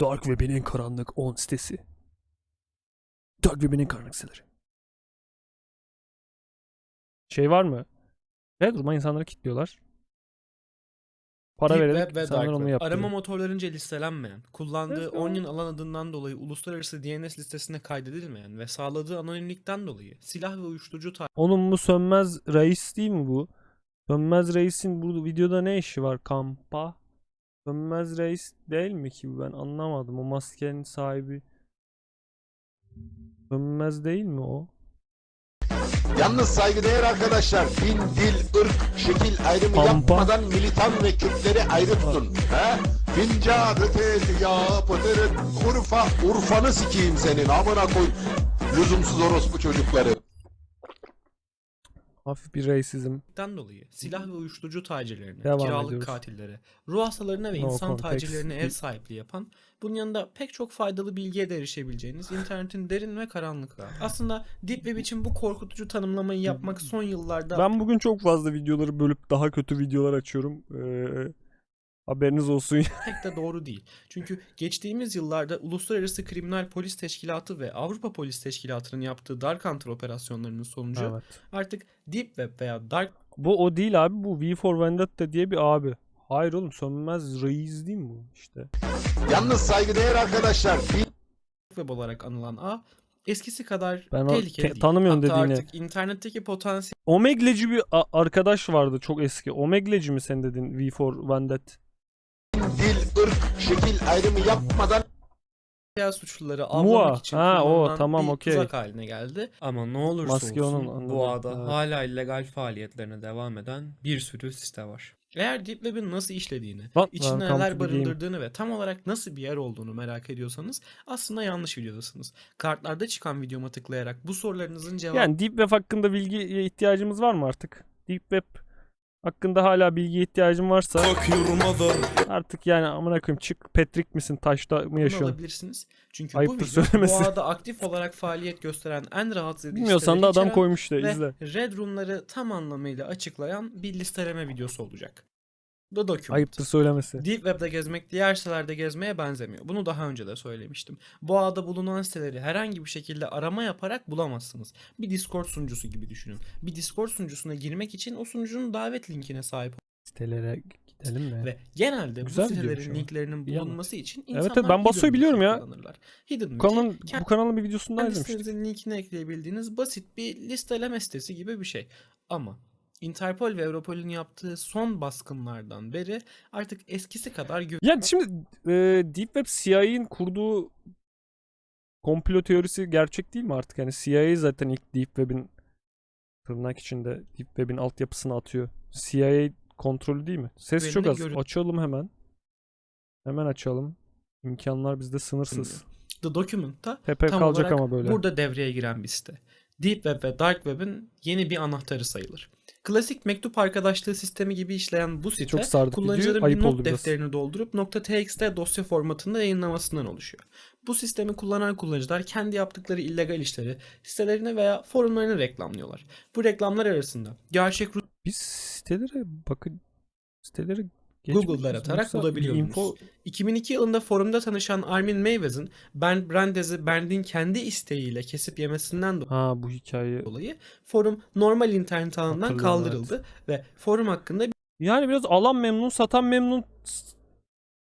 Dark Web'in en karanlık 10 sitesi. Dark Web'in en karanlık siteleri. Şey var mı? Evet durma insanları kilitliyorlar. Para Deep vererek Web ve insanlar Dark onu Web. yaptırıyor. Arama motorlarınca listelenmeyen, kullandığı Evet, Onion alan adından dolayı uluslararası DNS listesine kaydedilmeyen ve sağladığı anonimlikten dolayı silah ve uyuşturucu Onun bu sönmez reis değil mi bu? Sönmez reisin bu videoda ne işi var kampa? Sönmez reis değil mi ki ben anlamadım. O maskenin sahibi. Sönmez değil mi o? Yalnız saygıdeğer arkadaşlar din, dil, ırk, şekil ayrımı Pampa. yapmadan militan ve Kürtleri ayrı tutun. He? Finca, rıtı, ya, pıtırı, Urfa, Urfanı sikeyim senin amına koy. Lüzumsuz orospu çocukları. Hafif bir reisizm. Den dolayı silah ve uyuşturucu tacirlerine, Devam kiralık ediyoruz. katillere, ruh hastalarına ve No insan context. tacirlerine ev sahipliği yapan, bunun yanında pek çok faydalı bilgiye de erişebileceğiniz internetin derin ve karanlıkları. Aslında Deep Web için bu korkutucu tanımlamayı yapmak son yıllarda Ben bugün çok fazla videoları bölüp daha kötü videolar açıyorum. Ee, haberiniz olsun. pek de doğru değil. Çünkü geçtiğimiz yıllarda Uluslararası Kriminal Polis Teşkilatı ve Avrupa Polis Teşkilatı'nın yaptığı Dark Hunter operasyonlarının sonucu evet. artık Deep Web veya Dark Bu o değil abi. Bu V for Vendetta diye bir abi. Hayır oğlum sönmez reis değil mi bu işte? Yalnız saygıdeğer arkadaşlar din, Web olarak anılan ağ eskisi kadar Ben o tehlikeli te- değil. tanımıyorum Hatta dediğini. artık internetteki potansiyel Omegleci bir a- arkadaş vardı çok eski. Omegleci mi sen dedin V for Vendetta? Dil, ırk, şekil ayrımı yapmadan suçluları Mua. avlamak için Ha, o, tamam, bir okey. tuzak haline geldi. Ama ne olursa Maske olsun onun, ağda Evet. hala illegal faaliyetlerine devam eden bir sürü site var. Eğer Deep Web'in nasıl işlediğini, Lan, içinde neler game. barındırdığını ve tam olarak nasıl bir yer olduğunu merak ediyorsanız aslında yanlış videodasınız. Kartlarda çıkan videoma tıklayarak bu sorularınızın cevabını Yani Deep Web hakkında bilgiye ihtiyacımız var mı artık? Deep Web hakkında hala bilgiye ihtiyacım varsa artık yani amına koyayım çık Patrick misin taşta mı yaşıyorsun? alabilirsiniz. Çünkü Ayıptır bu video söylemesi. bu ağda aktif olarak faaliyet gösteren en rahatsız edici Bilmiyorsan da adam içeren koymuş da ve izle. Red Room'ları tam anlamıyla açıklayan bir listeleme videosu olacak. The Document. Ayıptır söylemesi. Deep Web'de gezmek diğer sitelerde gezmeye benzemiyor. Bunu daha önce de söylemiştim. Bu ağda bulunan siteleri herhangi bir şekilde arama yaparak bulamazsınız. Bir Discord sunucusu gibi düşünün. Bir Discord sunucusuna girmek için o sunucunun davet linkine sahip Sitelere gidelim mi? ve genelde Güzel bu sitelerin ama. linklerinin bulunması için Evet, insanlar evet, ben Baso'yu biliyorum ya. kullanırlar. Hidden Bu kanalın, bu kanalın bir videosunda kendi izlemiştik. sitenizin linkine ekleyebildiğiniz basit bir listeleme sitesi gibi bir şey. Ama Interpol ve Europol'ün yaptığı son baskınlardan beri artık eskisi kadar güven Yani şimdi e, Deep Web CIA'nin kurduğu komplo teorisi gerçek değil mi artık? Yani CIA zaten ilk Deep Web'in tırnak içinde Deep Web'in altyapısını atıyor. CIA kontrolü değil mi? Ses çok Güvenini az. görün- Açalım hemen. Hemen açalım. İmkanlar bizde sınırsız. The Document'ta Pepe tam kalacak olarak ama böyle. burada devreye giren bir site. Deep Web ve Dark Web'in yeni bir anahtarı sayılır. Klasik mektup arkadaşlığı sistemi gibi işleyen bu site Çok sardık kullanıcıların. Ayıp bir not oldu biraz. defterini doldurup .txt dosya formatında yayınlamasından oluşuyor. Bu sistemi kullanan kullanıcılar kendi yaptıkları illegal işleri sitelerini veya forumlarını reklamlıyorlar. Bu reklamlar arasında gerçek Biz sitelere bakın siteleri Google'da geçmeyeceğiz. aratarak Yoksa bulabiliyorsunuz. info 2002 yılında forumda tanışan Armin Meyvez'in Ben Brandes'i Bernd'in kendi isteğiyle kesip yemesinden Ha bu hikaye. dolayı forum normal internet Hatırlıyorum, kaldırıldı ve forum hakkında Yani biraz alan memnun, satan memnun.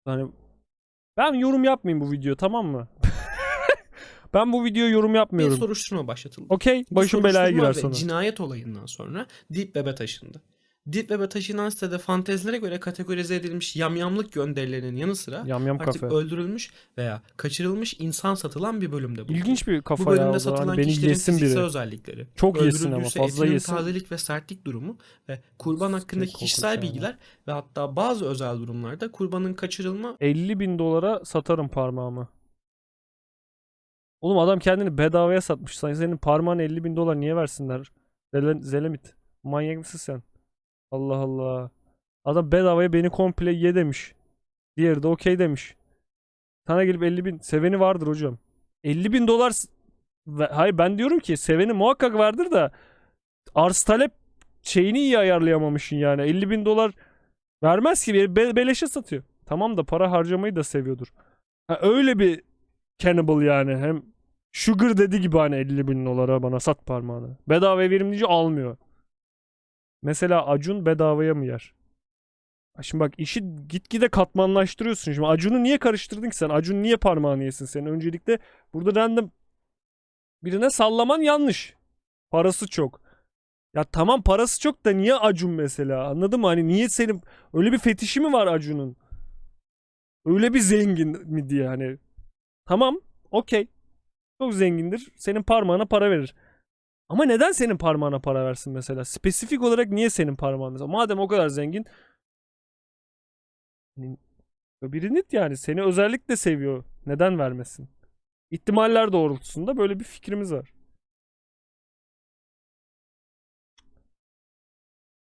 Hani ben yorum yapmayayım bu video tamam mı? ben bu videoya yorum bir yapmıyorum. soruşturma başlatıldı. Okey, başım belaya girer sonra. cinayet olayından sonra Deep Web'e taşındı. Deep Web'e taşınan sitede fantezilere göre kategorize edilmiş yamyamlık gönderilerinin yanı sıra Yam yam artık kafe. öldürülmüş veya kaçırılmış insan satılan bir bölümde bulunuyor. İlginç bir Bu kafa ya. bölümde o da. satılan beni kişilerin yesin fiziksel biri. özellikleri, Çok yesin ama öldürüldüyse fazla etinin yesin. tazelik ve sertlik durumu ve kurban hakkındaki korkunç kişisel yani. bilgiler ve hatta bazı özel durumlarda kurbanın kaçırılma 50 bin dolara satarım parmağımı. Oğlum adam kendini bedavaya satmış. Sen- Senin parmağın 50 bin dolar niye versinler? Zele- Zelemit. Manyak mısın sen? Allah Allah. Adam bedavaya beni komple ye demiş. Diğeri de okey demiş. Sana gelip 50 bin. Seveni vardır hocam. 50 bin dolar. Hayır ben diyorum ki seveni muhakkak vardır da arz talep şeyini iyi ayarlayamamışsın yani. 50 bin dolar vermez ki. Be- beleşe satıyor. Tamam da para harcamayı da seviyordur. Ha, öyle bir cannibal yani. Hem sugar dedi gibi hani 50 bin dolara bana sat parmağını. Bedavaya verim deyince almıyor. Mesela Acun bedavaya mı yer? Şimdi bak işi gitgide katmanlaştırıyorsun. Şimdi Acun'u niye karıştırdın ki sen? Acun niye parmağını yesin senin? Öncelikle burada random birine sallaman yanlış. Parası çok. Ya tamam parası çok da niye Acun mesela? Anladın mı? Hani niye senin öyle bir fetişi mi var Acun'un? Öyle bir zengin mi diye hani. Tamam, okey. Çok zengindir. Senin parmağına para verir. Ama neden senin parmağına para versin mesela? Spesifik olarak niye senin parmağın mesela? Madem o kadar zengin hani birini yani seni özellikle seviyor. Neden vermesin? İhtimaller doğrultusunda böyle bir fikrimiz var.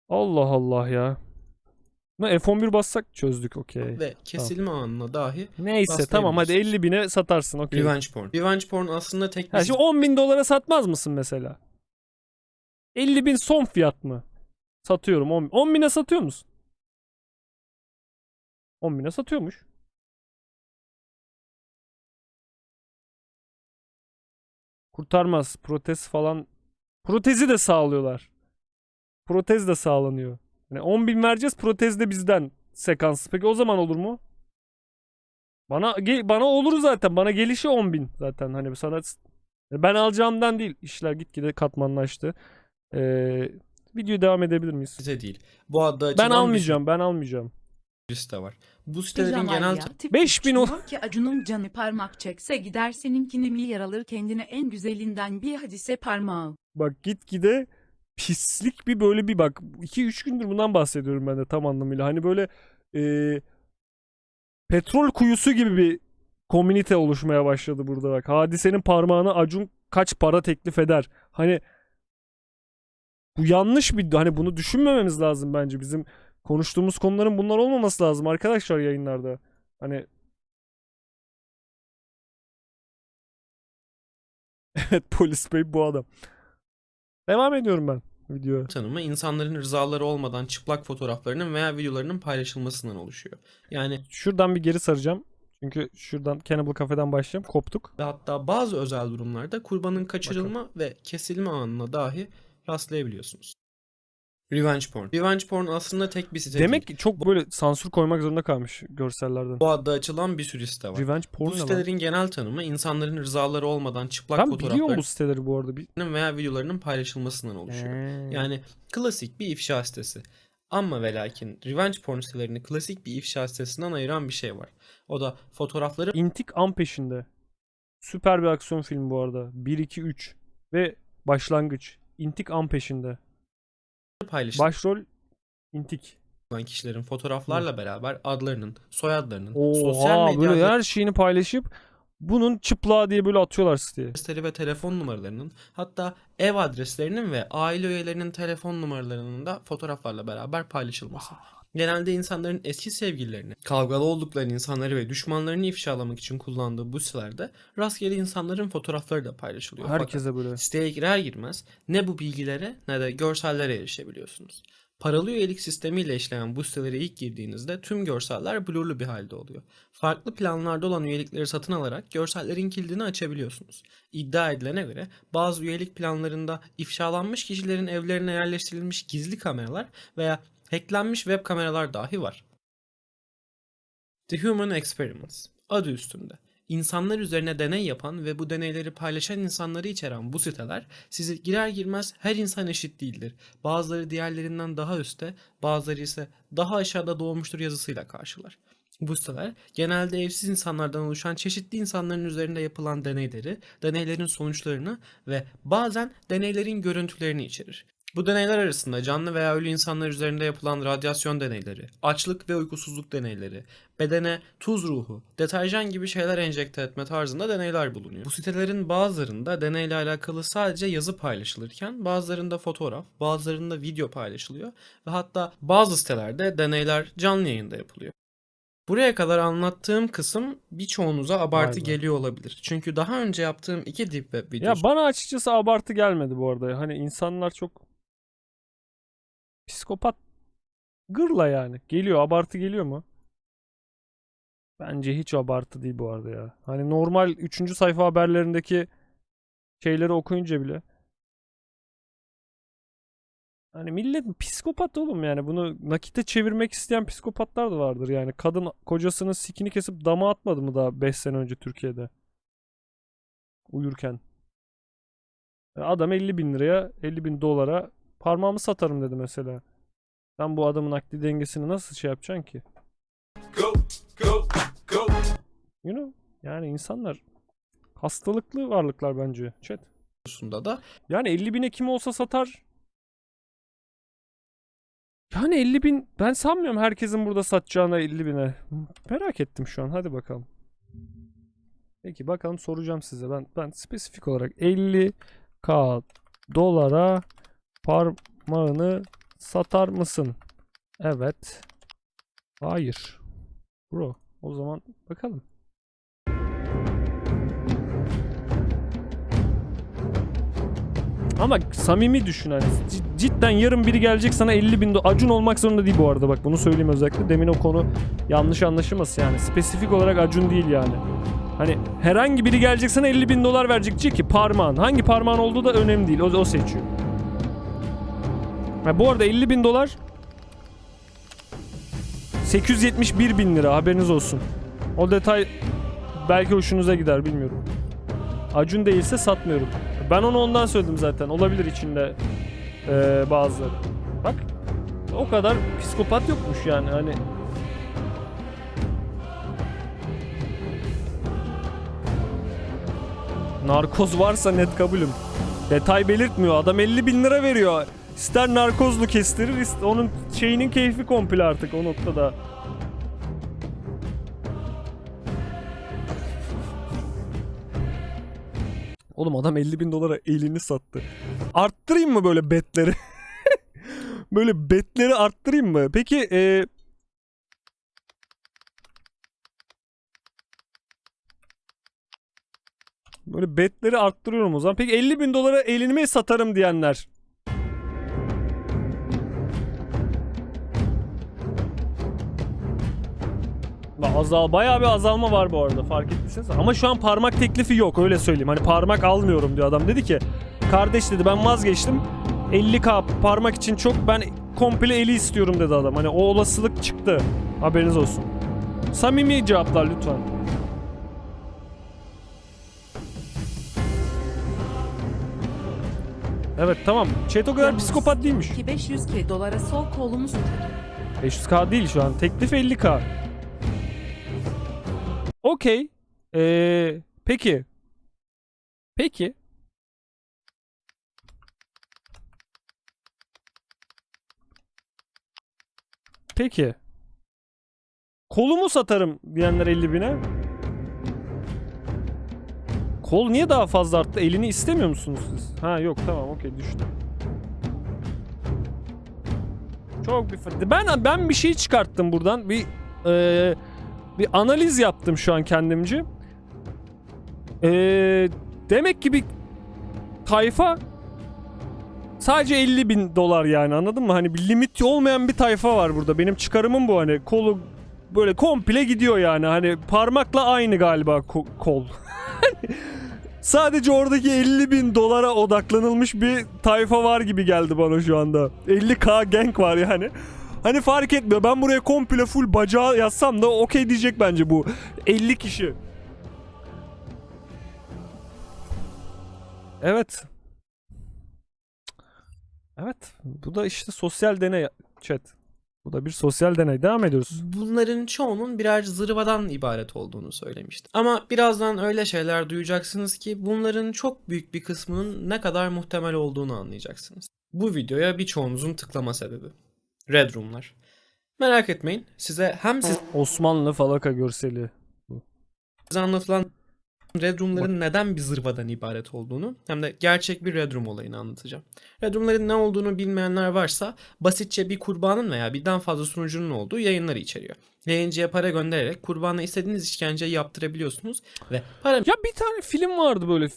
Allah Allah ya. Ne F11 bassak çözdük okey. ve kesilme anına dahi Neyse tamam hadi Rastlayabiliriz. 50 bine satarsın okey. revenge porn. Revenge porn aslında tek bir Ha, şimdi 10 bin dolara satmaz mısın mesela? 50 bin son fiyat mı? Satıyorum 10, 10 bine satıyor musun? 10 bine satıyormuş. Kurtarmaz. Protez falan. Protezi de sağlıyorlar. Protez de sağlanıyor. Yani 10 bin vereceğiz protez de bizden sekans. Peki o zaman olur mu? Bana bana olur zaten. Bana gelişi 10 bin zaten. Hani sana ben alacağımdan değil. İşler gitgide katmanlaştı. Ee, videoya devam edebilir miyiz? site değil. Bu adda Ben almayacağım. Ben almayacağım. bir site var. Bu sitelerin Pijama genel ya, tip 5000 o- diyor ki Acun'un canı parmak çekse gider seninkini mi yer alır kendine en güzelinden bir hadise parmağı. Bak gitgide pislik bir böyle bir bak 2-3 gündür bundan bahsediyorum ben de tam anlamıyla. Hani böyle ee, petrol kuyusu gibi bir komünite oluşmaya başladı burada bak. Hadisenin parmağına Acun kaç para teklif eder? Hani bu yanlış bir hani bunu düşünmememiz lazım bence. Bizim konuştuğumuz konuların bunlar olmaması lazım arkadaşlar yayınlarda. Hani Evet polis bey bu adam. Devam ediyorum ben videoya. tanımı insanların rızaları olmadan çıplak fotoğraflarının veya videolarının paylaşılmasından oluşuyor. Yani Şuradan bir geri saracağım. Çünkü şuradan Cannibal Cafe'den başlayayım. Koptuk. ve hatta bazı özel durumlarda kurbanın kaçırılma ve kesilme anına dahi rastlayabiliyorsunuz. Revenge porn. Revenge porn aslında tek bir site Demek değil. ki çok böyle sansür koymak zorunda kalmış görsellerden. Bu adda açılan bir sürü site var. Revenge porn Bu sitelerin genel tanımı insanların rızaları olmadan çıplak Ben biliyorum bu siteleri bu arada. Veya videolarının paylaşılmasından oluşuyor. Yani klasik bir ifşa sitesi. Ama ve lakin revenge porn sitelerini klasik bir ifşa sitesinden ayıran bir şey var. O da fotoğrafları İntikam peşinde. Süper bir aksiyon filmi bu arada. 1 2 3 ve başlangıç. İntikam peşinde. paylaşılan Başrol İntik. kişilerin fotoğraflarla beraber adlarının, soyadlarının, sosyal Oha medya böyle her şeyini paylaşıp bunun çıplağı diye böyle atıyorlar siteye. adresleri ve telefon numaralarının hatta ev adreslerinin ve aile üyelerinin telefon numaralarının da fotoğraflarla beraber paylaşılması. Genelde insanların eski sevgililerini, kavgalı oldukları insanları ve düşmanlarını ifşalamak için kullandığı bu sitelerde rastgele insanların fotoğrafları da paylaşılıyor. Fakat Herkese böyle. Siteye girer girmez ne bu bilgilere ne de görsellere erişebiliyorsunuz. Paralı üyelik sistemiyle işleyen bu sitelere ilk girdiğinizde tüm görseller blurlu bir halde oluyor. Farklı planlarda olan üyelikleri satın alarak görsellerin kilidini açabiliyorsunuz. İddia edilene göre bazı üyelik planlarında ifşalanmış kişilerin evlerine yerleştirilmiş gizli kameralar veya hacklenmiş web kameralar dahi var. The Human Experiments adı üstünde. İnsanlar üzerine deney yapan ve bu deneyleri paylaşan insanları içeren bu siteler sizi girer girmez her insan eşit değildir. Bazıları diğerlerinden daha üstte, bazıları ise daha aşağıda doğmuştur yazısıyla karşılar. Bu siteler genelde evsiz insanlardan oluşan çeşitli insanların üzerinde yapılan deneyleri, deneylerin sonuçlarını ve bazen deneylerin görüntülerini içerir. Bu deneyler arasında canlı veya ölü insanlar üzerinde yapılan radyasyon deneyleri, açlık ve uykusuzluk deneyleri, bedene tuz ruhu, deterjan gibi şeyler enjekte etme tarzında deneyler bulunuyor. Bu sitelerin bazılarında deneyle alakalı sadece yazı paylaşılırken bazılarında fotoğraf, bazılarında video paylaşılıyor ve hatta bazı sitelerde deneyler canlı yayında yapılıyor. Buraya kadar anlattığım kısım birçoğunuza abartı be. geliyor olabilir. Çünkü daha önce yaptığım iki deep web Ya videosu bana açıkçası abartı gelmedi bu arada. Hani insanlar çok psikopat gırla yani. Geliyor abartı geliyor mu? Bence hiç abartı değil bu arada ya. Hani normal 3. sayfa haberlerindeki şeyleri okuyunca bile. Hani millet psikopat oğlum yani. Bunu nakite çevirmek isteyen psikopatlar da vardır yani. Kadın kocasının sikini kesip dama atmadı mı daha 5 sene önce Türkiye'de? Uyurken. Adam 50 bin liraya 50 bin dolara parmağımı satarım dedi mesela. Sen bu adamın akli dengesini nasıl şey yapacaksın ki? You know? Yani insanlar hastalıklı varlıklar bence. Chat. konusunda da Yani 50 bine kim olsa satar. Yani 50 bin ben sanmıyorum herkesin burada satacağına 50 bine. Merak ettim şu an. Hadi bakalım. Peki bakalım soracağım size. Ben ben spesifik olarak 50k dolara parmağını satar mısın? Evet. Hayır. Bro. O zaman bakalım. Ama samimi düşün hani cidden yarın biri gelecek sana 50 bin do- Acun olmak zorunda değil bu arada bak bunu söyleyeyim özellikle demin o konu yanlış anlaşılmasın yani spesifik olarak Acun değil yani. Hani herhangi biri gelecek sana 50 bin dolar verecek ki parmağın hangi parmağın olduğu da önemli değil o, o seçiyor. Ha, bu arada 50 bin dolar 871 bin lira haberiniz olsun. O detay belki hoşunuza gider bilmiyorum. Acun değilse satmıyorum. Ben onu ondan söyledim zaten. Olabilir içinde eee bazıları. Bak o kadar psikopat yokmuş yani hani. Narkoz varsa net kabulüm. Detay belirtmiyor. Adam 50 bin lira veriyor. İster narkozlu kestirir, ist- onun şeyinin keyfi komple artık o noktada. Oğlum adam 50 bin dolara elini sattı. Arttırayım mı böyle betleri? böyle betleri arttırayım mı? Peki e, Böyle betleri arttırıyorum o zaman. Peki 50 bin dolara elini mi satarım diyenler? Azal bayağı bir azalma var bu arada fark ettiyseniz. Ama şu an parmak teklifi yok öyle söyleyeyim. Hani parmak almıyorum diyor adam. Dedi ki kardeş dedi ben vazgeçtim. 50k parmak için çok ben komple eli istiyorum dedi adam. Hani o olasılık çıktı. Haberiniz olsun. Samimi cevaplar lütfen. Evet tamam. Chat o kadar Yalnız psikopat değilmiş. Ki 500 k dolara sol kolumu satarım. 500k değil şu an. Teklif 50k. Okey. Ee, peki. Peki. Peki. Kolumu satarım diyenler 50 bine. Kol niye daha fazla arttı? Elini istemiyor musunuz siz? Ha yok tamam okey düştü. Çok bir. Ben ben bir şey çıkarttım buradan. Bir eee, bir analiz yaptım şu an kendimce. Eee, demek ki bir tayfa sadece 50 bin dolar yani anladın mı? Hani bir limit olmayan bir tayfa var burada. Benim çıkarımım bu hani kolu böyle komple gidiyor yani. Hani parmakla aynı galiba ko- kol. Sadece oradaki 50 bin dolara odaklanılmış bir tayfa var gibi geldi bana şu anda. 50k gang var yani. Hani fark etmiyor. Ben buraya komple full bacağı yazsam da okey diyecek bence bu. 50 kişi. Evet. Evet. Bu da işte sosyal deney chat. Bu da bir sosyal deney. Devam ediyoruz. bunların çoğunun birer zırvadan ibaret olduğunu söylemişti. Ama birazdan öyle şeyler duyacaksınız ki bunların çok büyük bir kısmının ne kadar muhtemel olduğunu anlayacaksınız. Bu videoya birçoğunuzun tıklama sebebi. Red Room'lar. Merak etmeyin size hem size Osmanlı falaka görseli. anlatılan Red Room'ların neden bir zırvadan ibaret olduğunu hem de gerçek bir Red Room olayını anlatacağım. Red Room'ların ne olduğunu bilmeyenler varsa basitçe bir kurbanın veya birden fazla sunucunun olduğu yayınları içeriyor. Yayıncıya para göndererek kurbana istediğiniz işkenceyi yaptırabiliyorsunuz ve para Ya bir tane film vardı böyle.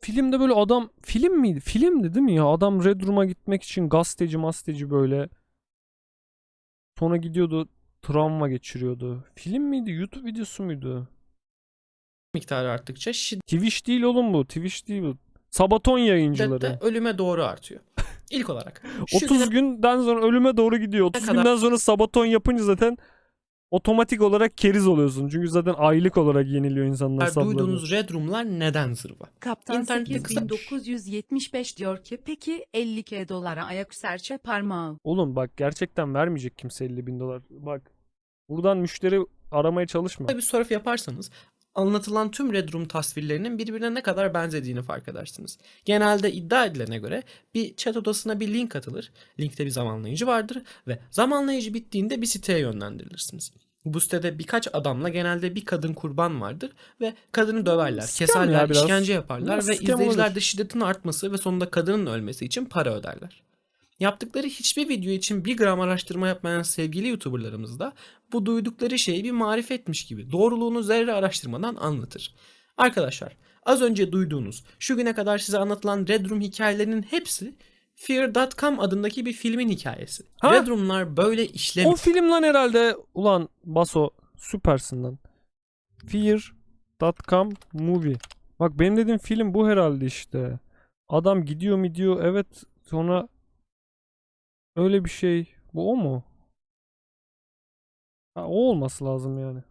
Filmde böyle adam film miydi? Filmdi değil mi ya? Adam Red Room'a gitmek için gazeteci masteci böyle. Sonra gidiyordu travma geçiriyordu. Film miydi? YouTube videosu muydu? miktarı arttıkça şiddet Twitch değil oğlum bu. Twitch değil bu. Sabaton yayıncıları. de ölüme doğru artıyor. İlk olarak. şu 30 güne günden sonra ölüme doğru gidiyor. 30 kadar- günden sonra sabaton yapınca zaten otomatik olarak keriz oluyorsun. Çünkü zaten aylık olarak yeniliyor insanlar kadar sabları. duyduğunuz Red Room'lar neden zırva? Kaptan 8975 diyor ki peki 50k dolara ayak serçe parmağı. Oğlum bak gerçekten vermeyecek kimse 50 bin dolar. Bak buradan müşteri aramaya çalışma. bir surf yaparsanız anlatılan tüm Red Room tasvirlerinin birbirine ne kadar benzediğini fark edersiniz. Genelde iddia edilene göre bir chat odasına bir link atılır. Linkte bir zamanlayıcı vardır ve zamanlayıcı bittiğinde bir siteye yönlendirilirsiniz. Bu sitede birkaç adamla genelde bir kadın kurban vardır ve kadını döverler, Scam keserler, ya biraz. işkence yaparlar Biraz ve scam izleyiciler olabilir. de şiddetin artması ve sonunda kadının ölmesi için para öderler. Yaptıkları hiçbir video için bir gram araştırma yapmayan sevgili YouTuber'larımız da bu duydukları şeyi bir marifetmiş gibi doğruluğunu zerre araştırmadan anlatır. Arkadaşlar az önce duyduğunuz şu güne kadar size anlatılan Red Room hikayelerinin hepsi Fear.com adındaki bir filmin hikayesi. Ha? Red Room'lar böyle işlemiyor. O film lan herhalde. Ulan Baso süpersin lan. Fear.com movie. Bak benim dediğim film bu herhalde işte. Adam gidiyor mu diyor evet sonra öyle bir şey. Bu o mu? Ha, o olması lazım yani.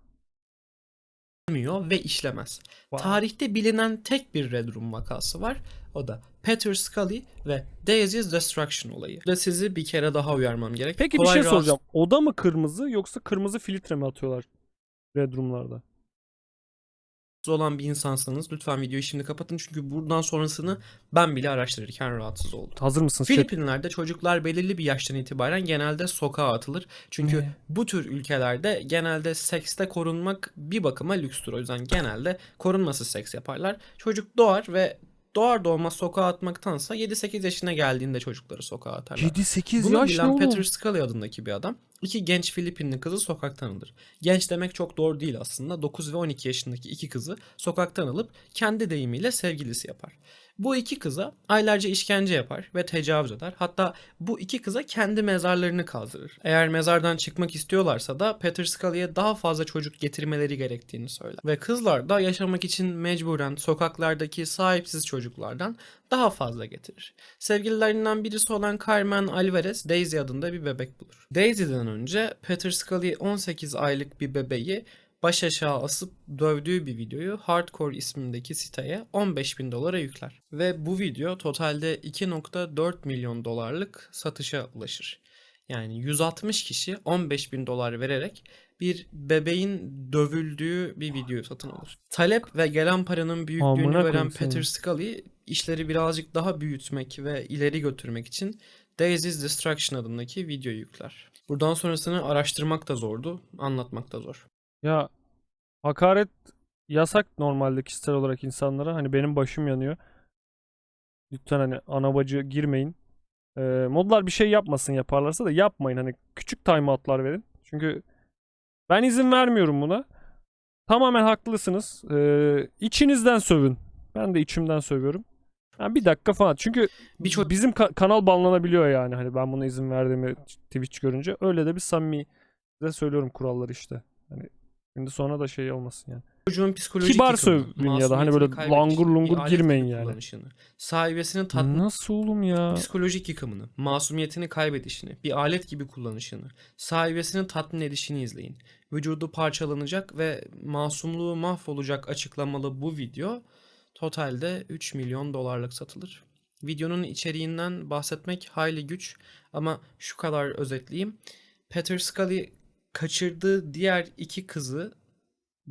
ve işlemez. Wow. Tarihte bilinen tek bir Red Room vakası var. O da Peter Scully ve Daisy's Destruction olayı. Ve sizi bir kere daha uyarmam gerek. Peki bir Kolay şey rahatsız- soracağım. Oda mı kırmızı yoksa kırmızı filtre mi atıyorlar Red Room'larda? Olan bir insansanız lütfen videoyu şimdi kapatın çünkü buradan sonrasını ben bile araştırırken rahatsız oldum. Hazır mısınız? chat? Filipinler'de çocuklar belirli bir yaştan itibaren genelde sokağa atılır. Çünkü Ne? bu tür ülkelerde genelde sekste korunmak bir bakıma lükstür. O yüzden genelde korunmasız seks yaparlar. Çocuk doğar ve doğar doğmaz sokağa atmaktansa 7-8 yaşına geldiğinde çocukları sokağa atarlar. 7-8 Bunu yaş ne bilen oğlum? Peter Scully adındaki bir adam iki genç Filipinli kızı sokaktan alır. Genç demek çok doğru değil aslında. 9 ve 12 yaşındaki iki kızı sokaktan alıp kendi deyimiyle sevgilisi yapar. Bu iki kıza aylarca işkence yapar ve tecavüz eder. Hatta bu iki kıza kendi mezarlarını kazdırır. Eğer mezardan çıkmak istiyorlarsa da Peter Scully'ye daha fazla çocuk getirmeleri gerektiğini söyler. Ve kızlar da yaşamak için mecburen sokaklardaki sahipsiz çocuklardan daha fazla getirir. Sevgililerinden birisi olan Carmen Alvarez Daisy adında bir bebek bulur. Daisy'den önce Peter Scully 18 aylık bir bebeği baş aşağı asıp dövdüğü bir videoyu Hardcore ismindeki siteye 15 bin dolara yükler. Ve bu video totalde 2.4 milyon dolarlık satışa ulaşır. Yani 160 kişi 15 bin dolar vererek bir bebeğin dövüldüğü bir video satın alır. Talep ve gelen paranın büyüklüğünü Amına koyayım Peter. Scully işleri birazcık daha büyütmek ve ileri götürmek için Daisy's Destruction adındaki videoyu yükler. Buradan sonrasını araştırmak da zordu, anlatmak da zor. Ya hakaret yasak normalde kişisel olarak insanlara. Hani benim başım yanıyor. Lütfen hani ana bacı girmeyin. Ee, modlar bir şey yapmasın yaparlarsa da yapmayın. Hani küçük timeoutlar verin. Çünkü ben izin vermiyorum buna. Tamamen haklısınız. Ee, içinizden sövün. Ben de içimden sövüyorum. Yani bir dakika falan. Çünkü Bir ço- bizim ka- kanal banlanabiliyor yani. Hani ben buna izin verdiğimi Twitch görünce. Öyle de bir samimi size söylüyorum kuralları işte. Hani şimdi sonra da şey olmasın yani. Çocuğun psikolojik Kibar sövün ya da hani böyle langur lungur girmeyin yani. kullanışını, Sahibesini tatmin Nasıl oğlum ya? psikolojik yıkımını, masumiyetini kaybedişini, bir alet gibi kullanışını, sahibesini tatmin edişini izleyin. Vücudu parçalanacak ve masumluğu mahvolacak açıklamalı bu video totalde 3 milyon dolarlık satılır. Videonun içeriğinden bahsetmek hayli güç ama şu kadar özetleyeyim. Peter Scully kaçırdığı diğer iki kızı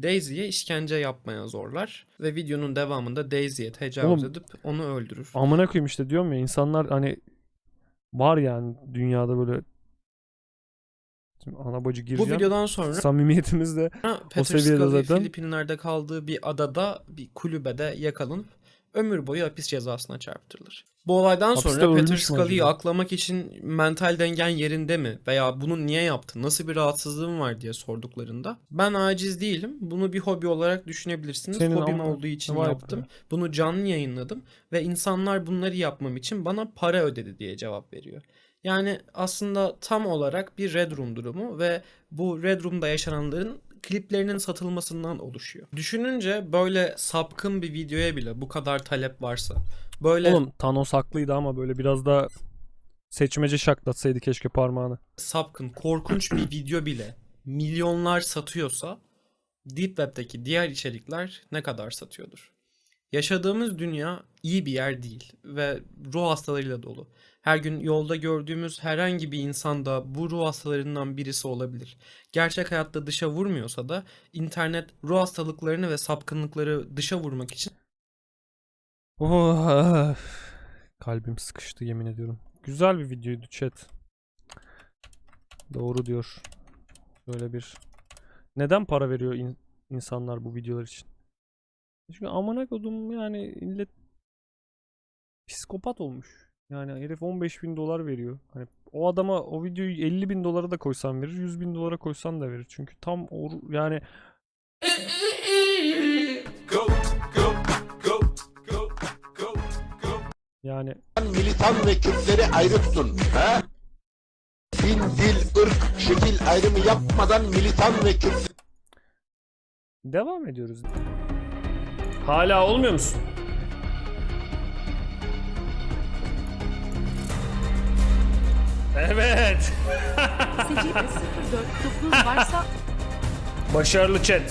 Daisy'ye işkence yapmaya zorlar ve videonun devamında Daisy'ye tecavüz Oğlum- edip onu öldürür. Amına koyayım işte diyorum ya insanlar hani var yani dünyada böyle Şimdi ana bacı Bu gireceğim. videodan sonra Samimiyetimiz de Peter seviyede Scully zaten. Filipinler'de kaldığı bir adada bir kulübede yakalanıp ömür boyu hapis cezasına çarptırılır. Bu olaydan Hapiste sonra Peter Scully'yi aklamak için mental dengen yerinde mi veya bunu niye yaptın, nasıl bir rahatsızlığın var diye sorduklarında ben aciz değilim. Bunu bir hobi olarak düşünebilirsiniz. Senin Hobim ama- olduğu için be. yaptım. Bunu canlı yayınladım ve insanlar bunları yapmam için bana para ödedi diye cevap veriyor. Yani aslında tam olarak bir Red Room durumu ve bu Red Room'da yaşananların kliplerinin satılmasından oluşuyor. Düşününce böyle sapkın bir videoya bile bu kadar talep varsa, böyle Oğlum Thanos haklıydı ama böyle biraz da seçmece şaklatsaydı keşke parmağını. sapkın, korkunç bir video bile milyonlar satıyorsa Deep Web'deki diğer içerikler ne kadar satıyordur? Yaşadığımız dünya iyi bir yer değil ve ruh hastalarıyla dolu. Her gün yolda gördüğümüz herhangi bir insan da bu ruh hastalarından birisi olabilir. Gerçek hayatta dışa vurmuyorsa da internet ruh hastalıklarını ve sapkınlıkları dışa vurmak için Oh, kalbim sıkıştı yemin ediyorum. Güzel bir videoydu chat. Doğru diyor. Böyle bir neden para veriyor in- insanlar bu videolar için? Çünkü amına kodum yani millet psikopat olmuş. Yani herif 15 bin dolar veriyor. Hani o adama o videoyu 50 bin dolara da koysan verir, 100 bin dolara koysan da verir. Çünkü tam or- yani yani militan ve Kürtleri ayrı tutun. He? Din, dil, ırk, şekil ayrımı yapmadan militan ve Kürt Devam ediyoruz. Hala olmuyor musun? Evet. Secide 049 varsa Başarılı chat.